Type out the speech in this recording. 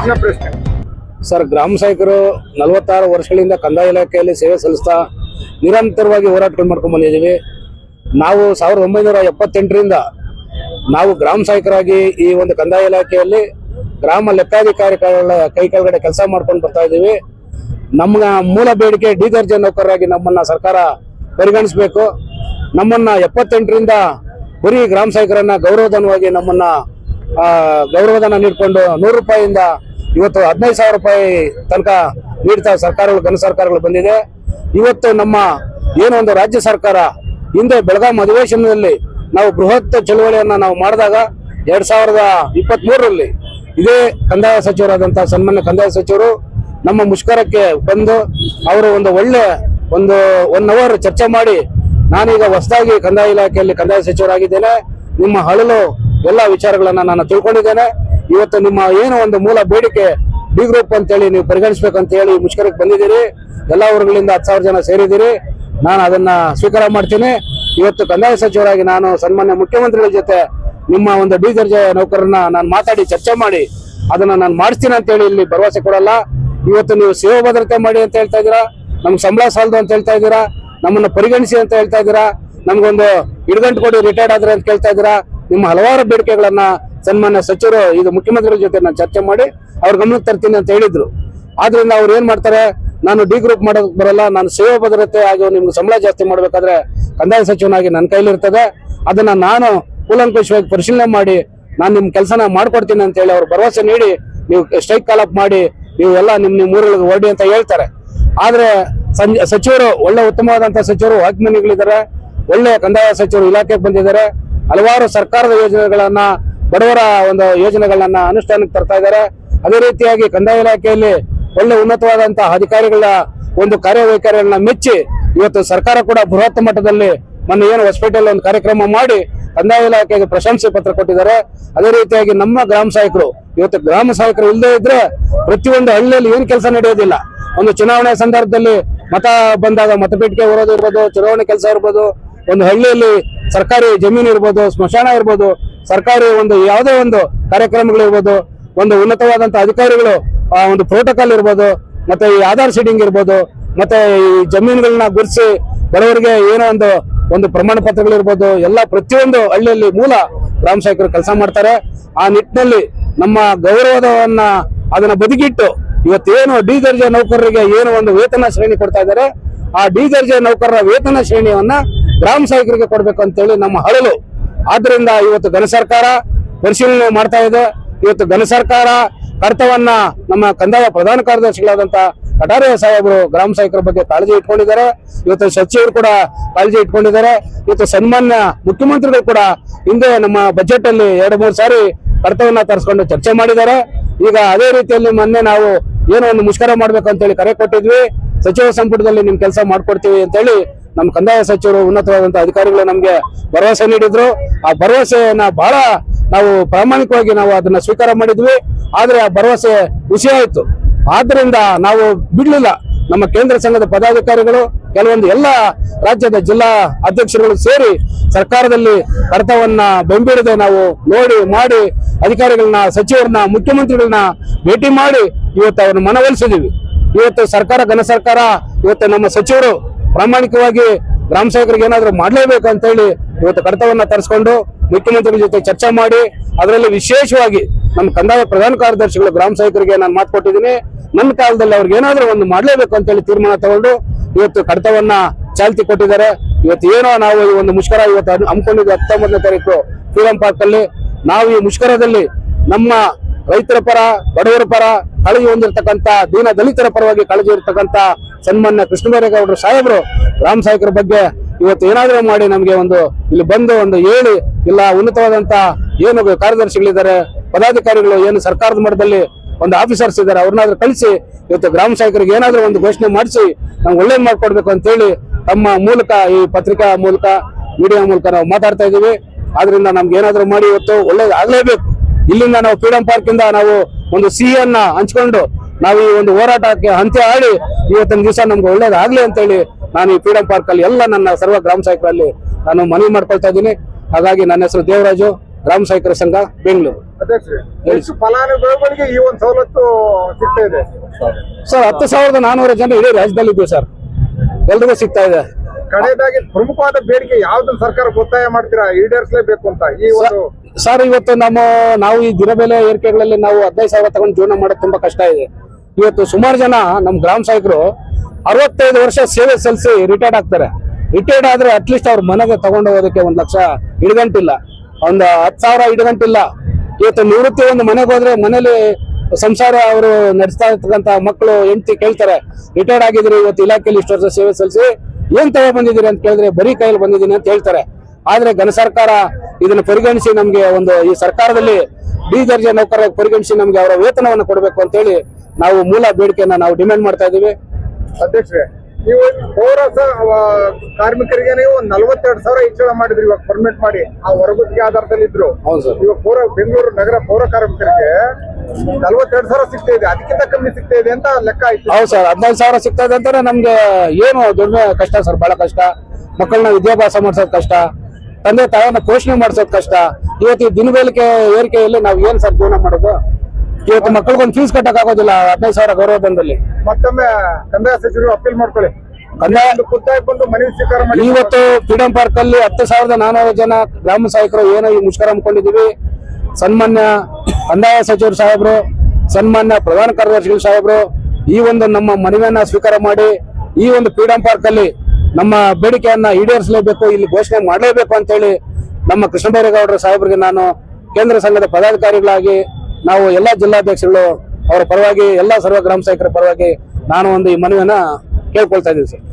ಮೊದಲ ಪ್ರಶ್ನೆ. ಸರ್, ಗ್ರಾಮ ಸಹಾಯಕರು ನಲವತ್ತಾರು ವರ್ಷಗಳಿಂದ ಕಂದಾಯ ಇಲಾಖೆಯಲ್ಲಿ ಸೇವೆ ಸಲ್ಲಿಸ್ತಾ ನಿರಂತರವಾಗಿ ಹೋರಾಟ ಮಾಡ್ಕೊಂಡು ಬಂದಿದ್ದೀವಿ. ನಾವು ಸಾವಿರದ ಒಂಬೈನೂರ ಎಪ್ಪತ್ತೆಂಟರಿಂದ ನಾವು ಗ್ರಾಮ ಸಹಾಯಕರಾಗಿ ಈ ಒಂದು ಕಂದಾಯ ಇಲಾಖೆಯಲ್ಲಿ ಗ್ರಾಮ ಲೆಕ್ಕಾಧಿಕಾರಿಗಳ ಕೈ ಕೆಳಗಡೆ ಕೆಲಸ ಮಾಡ್ಕೊಂಡು ಬರ್ತಾ ಇದ್ದೀವಿ. ನಮ್ಮ ಮೂಲ ಬೇಡಿಕೆ ಡಿ ದರ್ಜೆ ನೌಕರರಾಗಿ ನಮ್ಮನ್ನ ಸರ್ಕಾರ ಪರಿಗಣಿಸಬೇಕು. ನಮ್ಮನ್ನ ಎಪ್ಪತ್ತೆಂಟರಿಂದ ಬರೀ ಗ್ರಾಮ ಸಹಾಯಕರನ್ನ ಗೌರವಧನವಾಗಿ ನಮ್ಮನ್ನ ಗೌರವಧನ ನೀಡಿಕೊಂಡು ನೂರು ರೂಪಾಯಿಯಿಂದ ಇವತ್ತು ಹದಿನೈದು ಸಾವಿರ ರೂಪಾಯಿ ತನಕ ನೀಡ್ತಾ ಸರ್ಕಾರಗಳು ಘನ ಸರ್ಕಾರಗಳು ಬಂದಿದೆ. ಇವತ್ತು ನಮ್ಮ ಏನು ಒಂದು ರಾಜ್ಯ ಸರ್ಕಾರ ಹಿಂದೆ ಬೆಳಗಾಂ ಅಧಿವೇಶನದಲ್ಲಿ ನಾವು ಬೃಹತ್ ಚಳುವಳಿಯನ್ನ ನಾವು ಮಾಡಿದಾಗ ಎರಡ್ ಸಾವಿರದ ಇಪ್ಪತ್ತ್ ಮೂರರಲ್ಲಿ ಇದೇ ಕಂದಾಯ ಸಚಿವರಾದಂತಹ ಸನ್ಮಾನ್ಯ ಕಂದಾಯ ಸಚಿವರು ನಮ್ಮ ಮುಷ್ಕರಕ್ಕೆ ಬಂದು ಅವರು ಒಂದು ಒಳ್ಳೆ ಒಂದು ಒನ್ ಅವರ್ ಚರ್ಚೆ ಮಾಡಿ, ನಾನೀಗ ಹೊಸದಾಗಿ ಕಂದಾಯ ಇಲಾಖೆಯಲ್ಲಿ ಕಂದಾಯ ಸಚಿವರಾಗಿದ್ದೇನೆ. ನಿಮ್ಮ ಹಳಲು ಎಲ್ಲ ವಿಚಾರಗಳನ್ನ ನಾನು ತಿಳ್ಕೊಂಡಿದ್ದೇನೆ. ಇವತ್ತು ನಿಮ್ಮ ಏನು ಒಂದು ಮೂಲ ಬೇಡಿಕೆ ಡಿ ಗ್ರೂಪ್ ಅಂತೇಳಿ ನೀವು ಪರಿಗಣಿಸ್ಬೇಕಂತ ಹೇಳಿ ಮುಷ್ಕರಕ್ಕೆ ಬಂದಿದ್ದೀರಿ. ಎಲ್ಲ ಊರುಗಳಿಂದ ಹತ್ತು ಸಾವಿರ ಜನ ಸೇರಿದ್ದೀರಿ. ನಾನು ಅದನ್ನ ಸ್ವೀಕಾರ ಮಾಡ್ತೀನಿ. ಇವತ್ತು ಕಂದಾಯ ಸಚಿವರಾಗಿ ನಾನು ಸನ್ಮಾನ್ಯ ಮುಖ್ಯಮಂತ್ರಿಗಳ ಜೊತೆ ನಿಮ್ಮ ಒಂದು ಡಿ ದರ್ಜೆ ನೌಕರನ್ನ ನಾನು ಮಾತಾಡಿ, ಚರ್ಚೆ ಮಾಡಿ, ಅದನ್ನ ನಾನು ಮಾಡಿಸ್ತೀನಿ ಅಂತ ಹೇಳಿ ಇಲ್ಲಿ ಭರವಸೆ ಕೊಡಲ್ಲ. ಇವತ್ತು ನೀವು ಸೇವಾ ಭದ್ರತೆ ಮಾಡಿ ಅಂತ ಹೇಳ್ತಾ ಇದ್ದೀರಾ? ನಮ್ಗೆ ಸಂಬಳ ಸಾಲದು ಅಂತ ಹೇಳ್ತಾ ಇದ್ದೀರಾ? ನಮ್ಮನ್ನ ಪರಿಗಣಿಸಿ ಅಂತ ಹೇಳ್ತಾ ಇದ್ದೀರಾ? ನಮ್ಗೊಂದು ಇಡ್ಗಂಟು ಕೊಡಿ ರಿಟೈರ್ಡ್ ಆದ್ರೆ ಅಂತ ಕೇಳ್ತಾ ಇದ್ದೀರಾ? ನಿಮ್ಮ ಹಲವಾರು ಬೇಡಿಕೆಗಳನ್ನ ಸನ್ಮಾನ್ಯ ಸಚಿವರು ಇದು ಮುಖ್ಯಮಂತ್ರಿಗಳ ಜೊತೆ ನಾನು ಚರ್ಚೆ ಮಾಡಿ ಅವ್ರ ಗಮನಕ್ಕೆ ತರ್ತೀನಿ ಅಂತ ಹೇಳಿದ್ರು. ಆದ್ರಿಂದ ಅವ್ರು ಏನ್ ಮಾಡ್ತಾರೆ? ನಾನು ಡಿ ಗ್ರೂಪ್ ಮಾಡೋಕ್ ಬರಲ್ಲ, ನಾನು ಸೇವಾ ಭದ್ರತೆ ಹಾಗೂ ನಿಮ್ಗೆ ಸಂಬಳ ಜಾಸ್ತಿ ಮಾಡ್ಬೇಕಾದ್ರೆ ಕಂದಾಯ ಸಚಿವನಾಗಿ ನನ್ನ ಕೈಲಿರ್ತದೆ ಅದನ್ನ ನಾನು ಕೂಲಂಕುಷವಾಗಿ ಪರಿಶೀಲನೆ ಮಾಡಿ ನಾನು ನಿಮ್ ಕೆಲಸನ ಮಾಡ್ಕೊಡ್ತೀನಿ ಅಂತ ಹೇಳಿ ಅವ್ರು ಭರವಸೆ ನೀಡಿ ನೀವು ಸ್ಟ್ರೈಕ್ ಕಾಲ್ ಅಪ್ ಮಾಡಿ ನೀವು ಎಲ್ಲ ನಿಮ್ ನಿಮ್ ಊರೊಳಗೆ ಹೊರಡಿ ಅಂತ ಹೇಳ್ತಾರೆ. ಆದ್ರೆ ಸಂಜೆ ಸಚಿವರು ಒಳ್ಳೆ ಉತ್ತಮವಾದಂತ ಸಚಿವರು ವಾಗ್ಮನಿಗಳಿದ್ದಾರೆ ಒಳ್ಳೆ ಕಂದಾಯ ಸಚಿವರು ಇಲಾಖೆಗೆ ಬಂದಿದ್ದಾರೆ. ಹಲವಾರು ಸರ್ಕಾರದ ಯೋಜನೆಗಳನ್ನ ಬಡವರ ಒಂದು ಯೋಜನೆಗಳನ್ನ ಅನುಷ್ಠಾನಕ್ಕೆ ತರ್ತಾ ಇದ್ದಾರೆ. ಅದೇ ರೀತಿಯಾಗಿ ಕಂದಾಯ ಇಲಾಖೆಯಲ್ಲಿ ಒಳ್ಳೆ ಉನ್ನತವಾದಂತಹ ಅಧಿಕಾರಿಗಳ ಒಂದು ಕಾರ್ಯವೈಖರಿಗಳನ್ನ ಮೆಚ್ಚಿ ಇವತ್ತು ಸರ್ಕಾರ ಕೂಡ ಬೃಹತ್ ಮಟ್ಟದಲ್ಲಿ ಮೊನ್ನೆ ಏನು ಹೊಸಪೇಟೆಯಲ್ಲಿ ಒಂದು ಕಾರ್ಯಕ್ರಮ ಮಾಡಿ ಕಂದಾಯ ಇಲಾಖೆಗೆ ಪ್ರಶಂಸೆ ಪತ್ರ ಕೊಟ್ಟಿದ್ದಾರೆ. ಅದೇ ರೀತಿಯಾಗಿ ನಮ್ಮ ಗ್ರಾಮ ಸಹಾಯಕರು, ಇವತ್ತು ಗ್ರಾಮ ಸಹಾಯಕರು ಇಲ್ಲದೇ ಇದ್ರೆ ಪ್ರತಿಯೊಂದು ಹಳ್ಳಿಯಲ್ಲಿ ಏನು ಕೆಲಸ ನಡೆಯೋದಿಲ್ಲ. ಒಂದು ಚುನಾವಣೆ ಸಂದರ್ಭದಲ್ಲಿ ಮತ ಬಂದಾಗ ಮತಪೇಟಿಗೆ ಹೋಗೋದು ಇರ್ಬೋದು, ಚುನಾವಣೆ ಕೆಲಸ ಇರ್ಬೋದು. ಒಂದು ಹಳ್ಳಿಯಲ್ಲಿ ಸರ್ಕಾರಿ ಜಮೀನು ಇರ್ಬೋದು, ಸ್ಮಶಾನ ಇರ್ಬೋದು, ಸರ್ಕಾರಿ ಒಂದು ಯಾವುದೇ ಒಂದು ಕಾರ್ಯಕ್ರಮಗಳಿರ್ಬೋದು ಒಂದು ಉನ್ನತವಾದಂಥ ಅಧಿಕಾರಿಗಳು, ಆ, ಒಂದು ಪ್ರೋಟೋಕಾಲ್ ಇರ್ಬೋದು, ಮತ್ತೆ ಈ ಆಧಾರ್ ಶೀಟಿಂಗ್ ಇರ್ಬೋದು, ಮತ್ತೆ ಈ ಜಮೀನುಗಳನ್ನ ಗುರ್ಸಿ ಬಡವರಿಗೆ ಏನೋ ಒಂದು ಒಂದು ಪ್ರಮಾಣ ಪತ್ರಗಳಿರ್ಬೋದು ಎಲ್ಲ ಪ್ರತಿಯೊಂದು ಹಳ್ಳಿಯಲ್ಲಿ ಮೂಲ ಗ್ರಾಮ ಕೆಲಸ ಮಾಡ್ತಾರೆ. ಆ ನಿಟ್ಟಿನಲ್ಲಿ ನಮ್ಮ ಗೌರವದವನ್ನ ಅದನ್ನ ಬದಿಗಿಟ್ಟು ಇವತ್ತೇನು ಡಿ ದರ್ಜೆ ನೌಕರರಿಗೆ ಏನು ಒಂದು ವೇತನ ಶ್ರೇಣಿ ಕೊಡ್ತಾ ಇದ್ದಾರೆ, ಆ ಡಿ ದರ್ಜೆ ನೌಕರರ ವೇತನ ಶ್ರೇಣಿಯನ್ನ ಗ್ರಾಮ ಸೇವಕರಿಗೆ ಕೊಡ್ಬೇಕು ಅಂತೇಳಿ ನಮ್ಮ ಹಳಲು. ಆದ್ದರಿಂದ ಇವತ್ತು ಘನ ಸರ್ಕಾರ ಪರಿಶೀಲನೆ ಮಾಡ್ತಾ ಇದೆ. ಇವತ್ತು ಘನ ಸರ್ಕಾರ ಕರ್ತವನ್ನ ನಮ್ಮ ಕಂದಾಯ ಪ್ರಧಾನ ಕಾರ್ಯದರ್ಶಿಗಳಾದಂತ ಕಟಾರೆ ಸಾಹೇಬರು ಗ್ರಾಮ ಸೇವಕರ ಬಗ್ಗೆ ಕಾಳಜಿ ಇಟ್ಕೊಂಡಿದ್ದಾರೆ. ಇವತ್ತು ಸಚಿವರು ಕೂಡ ಕಾಳಜಿ ಇಟ್ಕೊಂಡಿದ್ದಾರೆ. ಇವತ್ತು ಸನ್ಮಾನ್ಯ ಮುಖ್ಯಮಂತ್ರಿಗಳು ಕೂಡ ಹಿಂದೆ ನಮ್ಮ ಬಜೆಟ್ ಅಲ್ಲಿ ಎರಡು ಮೂರು ಸಾರಿ ಕರ್ತವನ್ನ ತರಿಸ್ಕೊಂಡು ಚರ್ಚೆ ಮಾಡಿದ್ದಾರೆ. ಈಗ ಅದೇ ರೀತಿಯಲ್ಲಿ ಮೊನ್ನೆ ನಾವು ಏನೋ ಒಂದು ಮುಷ್ಕರ ಮಾಡ್ಬೇಕು ಅಂತೇಳಿ ಕರೆ ಕೊಟ್ಟಿದ್ವಿ. ಸಚಿವ ಸಂಪುಟದಲ್ಲಿ ನಿಮ್ ಕೆಲಸ ಮಾಡ್ಕೊಡ್ತೀವಿ ಅಂತೇಳಿ ನಮ್ಮ ಕಂದಾಯ ಸಚಿವರು ಉನ್ನತವಾದಂತ ಅಧಿಕಾರಿಗಳು ನಮಗೆ ಭರವಸೆ ನೀಡಿದ್ರು. ಆ ಭರವಸೆಯನ್ನ ಬಹಳ ನಾವು ಪ್ರಾಮಾಣಿಕವಾಗಿ ನಾವು ಅದನ್ನ ಸ್ವೀಕಾರ ಮಾಡಿದ್ವಿ. ಆದ್ರೆ ಆ ಭರವಸೆ ಖುಷಿ ಆಯ್ತು ಆದ್ರಿಂದ ನಾವು ಬಿಡ್ಲಿಲ್ಲ. ನಮ್ಮ ಕೇಂದ್ರ ಸಂಘದ ಪದಾಧಿಕಾರಿಗಳು, ಕೆಲವೊಂದು ಎಲ್ಲ ರಾಜ್ಯದ ಜಿಲ್ಲಾ ಅಧ್ಯಕ್ಷರುಗಳು ಸೇರಿ ಸರ್ಕಾರದಲ್ಲಿ ಕಡತವನ್ನ ಬೆಂಬಿಡದೆ ನಾವು ನೋಡಿ, ಮಾಡಿ ಅಧಿಕಾರಿಗಳನ್ನ, ಸಚಿವರನ್ನ, ಮುಖ್ಯಮಂತ್ರಿಗಳನ್ನ ಭೇಟಿ ಮಾಡಿ ಇವತ್ತು ಅವ್ರನ್ನ ಮನವೊಲಿಸಿದೀವಿ. ಇವತ್ತು ಸರ್ಕಾರ ಘನ ಸರ್ಕಾರ, ಇವತ್ತು ನಮ್ಮ ಸಚಿವರು ಪ್ರಾಮಾಣಿಕವಾಗಿ ಗ್ರಾಮ ಸೇವಕರಿಗೆ ಏನಾದರೂ ಮಾಡಲೇಬೇಕು ಅಂತ ಹೇಳಿ ಇವತ್ತು ಕಡತವನ್ನ ತರಿಸ್ಕೊಂಡು ಮುಖ್ಯಮಂತ್ರಿಗಳ ಜೊತೆ ಚರ್ಚೆ ಮಾಡಿ ಅದರಲ್ಲಿ ವಿಶೇಷವಾಗಿ ನಮ್ಮ ಕಂದಾಯ ಪ್ರಧಾನ ಕಾರ್ಯದರ್ಶಿಗಳು ಗ್ರಾಮ ಸೇವಕರಿಗೆ ನಾನು ಮಾತು ಕೊಟ್ಟಿದ್ದೀನಿ. ನನ್ನ ಕಾಲದಲ್ಲಿ ಅವ್ರಿಗೆ ಏನಾದರೂ ಒಂದು ಮಾಡಲೇಬೇಕು ಅಂತ ಹೇಳಿ ತೀರ್ಮಾನ ತಗೊಂಡು ಇವತ್ತು ಕಡತವನ್ನ ಚಾಲ್ತಿ ಕೊಟ್ಟಿದ್ದಾರೆ. ಇವತ್ತು ಏನೋ ನಾವು ಈ ಒಂದು ಮುಷ್ಕರ ಇವತ್ತು ಹಮ್ಮಿಕೊಂಡಿದ್ದು ಹತ್ತೊಂಬತ್ತನೇ ತಾರೀಕು ಫ್ರೀಡಂ ಪಾರ್ಕ್ ಅಲ್ಲಿ ನಾವು ಈ ಮುಷ್ಕರದಲ್ಲಿ ನಮ್ಮ ರೈತರ ಪರ, ಬಡವರ ಪರ ಕಾಳಜಿ ಹೊಂದಿರತಕ್ಕಂತ ದೀನ ದಲಿತರ ಪರವಾಗಿ ಕಾಳಜಿ ಇರತಕ್ಕಂತ ಸನ್ಮಾನ್ಯ ಕೃಷ್ಣಬೈರೇಗೌಡರು ಸಾಹೇಬರು, ರಾಮ್ ಸಹಾಯಕರ ಬಗ್ಗೆ ಇವತ್ತು ಏನಾದರೂ ಮಾಡಿ ನಮಗೆ ಒಂದು ಇಲ್ಲಿ ಬಂದು ಒಂದು ಹೇಳಿ, ಇಲ್ಲ ಉನ್ನತವಾದಂತ ಏನು ಕಾರ್ಯದರ್ಶಿಗಳಿದ್ದಾರೆ, ಪದಾಧಿಕಾರಿಗಳು ಏನು ಸರ್ಕಾರದ ಮಟ್ಟದಲ್ಲಿ ಒಂದು ಆಫೀಸರ್ಸ್ ಇದ್ದಾರೆ, ಅವ್ರನ್ನಾದ್ರೂ ಕಳಿಸಿ, ಇವತ್ತು ಗ್ರಾಮ ಸಹಾಯಕರಿಗೆ ಏನಾದರೂ ಒಂದು ಘೋಷಣೆ ಮಾಡಿಸಿ, ನಮ್ಗೆ ಒಳ್ಳೇದು ಮಾಡ್ಕೊಡ್ಬೇಕು ಅಂತ ಹೇಳಿ ತಮ್ಮ ಮೂಲಕ, ಈ ಪತ್ರಿಕಾ ಮೂಲಕ, ಮೀಡಿಯಾ ಮೂಲಕ ನಾವು ಮಾತಾಡ್ತಾ ಇದ್ದೀವಿ. ಆದ್ರಿಂದ ನಮ್ಗೆ ಏನಾದರೂ ಮಾಡಿ ಇವತ್ತು ಒಳ್ಳೇದು ಆಗ್ಲೇಬೇಕು. ಇಲ್ಲಿಂದ ನಾವು ಫ್ರೀಡಂ ಪಾರ್ಕ್ ಇಂದ ನಾವು ಒಂದು ಸಿಹಿಯನ್ನ ಹಂಚ್ಕೊಂಡು ನಾವು ಈ ಒಂದು ಹೋರಾಟಕ್ಕೆ ಅಂತ್ಯ ಆಡಿ ಇವತ್ತಿನ ದಿವಸ ನಮ್ಗೆ ಒಳ್ಳೇದಾಗ್ಲಿ ಅಂತ ಹೇಳಿ ನಾನು ಈ ಫ್ರೀಡಂ ಪಾರ್ಕ್ ಅಲ್ಲಿ ಎಲ್ಲ ನನ್ನ ಸರ್ವ ಗ್ರಾಮ ಸಹಾಯಕರಲ್ಲಿ ನಾನು ಮನವಿ ಮಾಡ್ಕೊಳ್ತಾ ಇದ್ದೀನಿ. ಹಾಗಾಗಿ ನನ್ನ ಹೆಸರು ದೇವರಾಜು ಗ್ರಾಮ ಸಹಾಯಕರ ಸಂಘ ಬೆಂಗಳೂರು. ಫಲಾನುಭವಿಗಳಿಗೆ ಈ ಒಂದು ಸವಲತ್ತು ಸಿಗ್ತಾ ಇದೆ. ಸರ್ ಹತ್ತು ಸಾವಿರದ ನಾನೂರು ಜನ ಇಡೀ ರಾಜ್ಯದಲ್ಲಿ ಇದ್ದೀವಿ ಸರ್. ಎಲ್ರಿಗೂ ಸಿಗ್ತಾ ಇದೆ. ಕಡೆಯದಾಗಿ ಪ್ರಮುಖವಾದ ಬೇಡಿಕೆ ಯಾವ್ದನ್ನ ಸರ್ಕಾರ ಒತ್ತಾಯ ಮಾಡ್ತೀರಾ? ಈಡೇರಿಸಲೇಬೇಕು ಅಂತ ಈ ಒಂದು ಸರ್, ಇವತ್ತು ನಮ್ಮ ನಾವು ಈ ದಿನಬೆಲೆ ಏರಿಕೆಗಳಲ್ಲಿ ನಾವು ಹದಿನೈದು ಸಾವಿರ ತಗೊಂಡು ಜೀವನ ಮಾಡೋದು ತುಂಬಾ ಕಷ್ಟ ಇದೆ. ಇವತ್ತು ಸುಮಾರು ಜನ ನಮ್ಮ ಗ್ರಾಮ ಸಹಾಯಕರು ಅರವತ್ತೈದು ವರ್ಷ ಸೇವೆ ಸಲ್ಲಿಸಿ ರಿಟೈರ್ಡ್ ಆಗ್ತಾರೆ. ರಿಟೈರ್ಡ್ ಆದ್ರೆ ಅಟ್ಲೀಸ್ಟ್ ಅವ್ರ ಮನೆಗೆ ತಗೊಂಡು ಹೋಗೋದಕ್ಕೆ ಒಂದ್ ಲಕ್ಷ ಇಡಗಂಟಿಲ್ಲ. ಒಂದು ಹತ್ತು ಸಾವಿರ ಇಡಗಂಟಿಲ್ಲ. ಇವತ್ತು ನಿವೃತ್ತಿ ಒಂದು ಮನೆಗೆ ಹೋದ್ರೆ ಮನೇಲಿ ಸಂಸಾರ ಅವರು ನಡೆಸ್ತಾ ಇರ್ತಕ್ಕಂತ ಮಕ್ಕಳು, ಹೆಂಡತಿ ಕೇಳ್ತಾರೆ ರಿಟೈರ್ಡ್ ಆಗಿದ್ರು ಇವತ್ತು ಇಲಾಖೆಯಲ್ಲಿ ಇಷ್ಟು ವರ್ಷ ಸೇವೆ ಸಲ್ಲಿಸಿ, ಏನ್ ತಗೋ ಬಂದಿದ್ದೀರಿ? ಅಂತ ಕೇಳಿದ್ರೆ, ಬರೀ ಕೈಯಲ್ಲಿ ಬಂದಿದ್ದೀನಿ ಅಂತ ಹೇಳ್ತಾರೆ. ಆದ್ರೆ ಘನ ಸರ್ಕಾರ ಇದನ್ನು ಪರಿಗಣಿಸಿ ನಮ್ಗೆ ಒಂದು ಈ ಸರ್ಕಾರದಲ್ಲಿ ಡಿ ದರ್ಜೆ ನೌಕರ ಪರಿಗಣಿಸಿ ನಮ್ಗೆ ಅವರ ವೇತನವನ್ನು ಕೊಡಬೇಕು ಅಂತ ಹೇಳಿ ನಾವು ಮೂಲ ಬೇಡಿಕೆಯನ್ನ ನಾವು ಡಿಮ್ಯಾಂಡ್ ಮಾಡ್ತಾ ಇದ್ದೀವಿ. ಅಧ್ಯಕ್ಷರೇ ನೀವು ಪೌರ ಕಾರ್ಮಿಕರಿಗೆ ನೀವು ನಲ್ವತ್ತೆರಡು ಸಾವಿರ ಹೆಚ್ಚಳ ಮಾಡಿದ್ರಿ ಇವಾಗ ಪರ್ಮಿಟ್ ಮಾಡಿ. ಆ ಹೊರಗುತ್ತಿಗೆ ಆಧಾರದಲ್ಲಿ ಇದ್ರು. ಹೌದು ಸರ್. ಇವಾಗ ಪೌರ ಬೆಂಗಳೂರು ನಗರ ಪೌರ ಕಾರ್ಮಿಕರಿಗೆ ನಲ್ವತ್ತೆರಡು ಸಾವಿರ ಸಿಗ್ತಾ ಇದೆ. ಅದಕ್ಕಿಂತ ಕಮ್ಮಿ ಸಿಗ್ತಾ ಇದೆ ಅಂತ ಲೆಕ್ಕ ಆಯ್ತು. ಹೌದು ಸರ್ ಹದಿನೈದು ಸಾವಿರ ಸಿಗ್ತಾ ಇದೆ ಅಂತಾರೆ ನಮ್ಗೆ ಏನು ದೊಡ್ಡ ಕಷ್ಟ ಸರ್ ಬಹಳ ಕಷ್ಟ. ಮಕ್ಕಳನ್ನ ವಿದ್ಯಾಭ್ಯಾಸ ಮಾಡ್ಸೋದು ಕಷ್ಟ. ತಂದೆ ತಾಯನ್ನ ಪೋಷಣೆ ಮಾಡಿಸೋದು ಕಷ್ಟ. ಇವತ್ತು ದಿನಬೇಲಿಕೆ ಏರಿಕೆಯಲ್ಲಿ ನಾವು ಏನ್ ಸರ್ ಜೀವನ ಮಾಡೋದು? ಇವತ್ತು ಮಕ್ಕಳಿಗೊಂದು ಫೀಸ್ ಕಟ್ಟಕ್ ಆಗೋದಿಲ್ಲ ಹದಿನೈದು ಸಾವಿರ ಗೌರವಧನದಲ್ಲಿ ಮತ್ತೊಮ್ಮೆ ಕಂದಾಯ ಸಚಿವರು ಅಪೀಲ್ ಮಾಡ್ಕೊಳ್ಳಿ. ಇವತ್ತು ಫ್ರೀಡಂ ಪಾರ್ಕ್ ಅಲ್ಲಿ ಹತ್ತು ಸಾವಿರದ ನಾನೂರು ಜನ ಗ್ರಾಮ ಸಹಾಯಕರು ಏನೋ ಈ ಮುಷ್ಕರ ಹಮ್ಮಿಕೊಂಡಿದೀವಿ ಸನ್ಮಾನ್ಯ ಕಂದಾಯ ಸಚಿವರು ಸಾಹೇಬ್ರು ಸನ್ಮಾನ್ಯ ಪ್ರಧಾನ ಕಾರ್ಯದರ್ಶಿಗಳು ಸಾಹೇಬ್ರು ಈ ಒಂದು ನಮ್ಮ ಮನವಿಯನ್ನ ಸ್ವೀಕಾರ ಮಾಡಿ ಈ ಒಂದು ಫ್ರೀಡಂ ಪಾರ್ಕ್ ಅಲ್ಲಿ ನಮ್ಮ ಬೇಡಿಕೆಯನ್ನ ಈಡೇರಿಸಲೇಬೇಕು, ಇಲ್ಲಿ ಘೋಷಣೆ ಮಾಡಲೇಬೇಕು ಅಂತ ಹೇಳಿ ನಮ್ಮ ಕೃಷ್ಣಬೈರೇಗೌಡರ ಸಾಹೇಬರಿಗೆ ನಾನು ಕೇಂದ್ರ ಸಂಘದ ಪದಾಧಿಕಾರಿಗಳಾಗಿ, ನಾವು ಎಲ್ಲಾ ಜಿಲ್ಲಾಧ್ಯಕ್ಷಗಳು ಅವರ ಪರವಾಗಿ, ಎಲ್ಲಾ ಸರ್ವ ಗ್ರಾಮ ಪರವಾಗಿ ನಾನು ಒಂದು ಈ ಮನವಿಯನ್ನ ಕೇಳ್ಕೊಳ್ತಾ ಇದ್ದೀನಿ ಸರ್.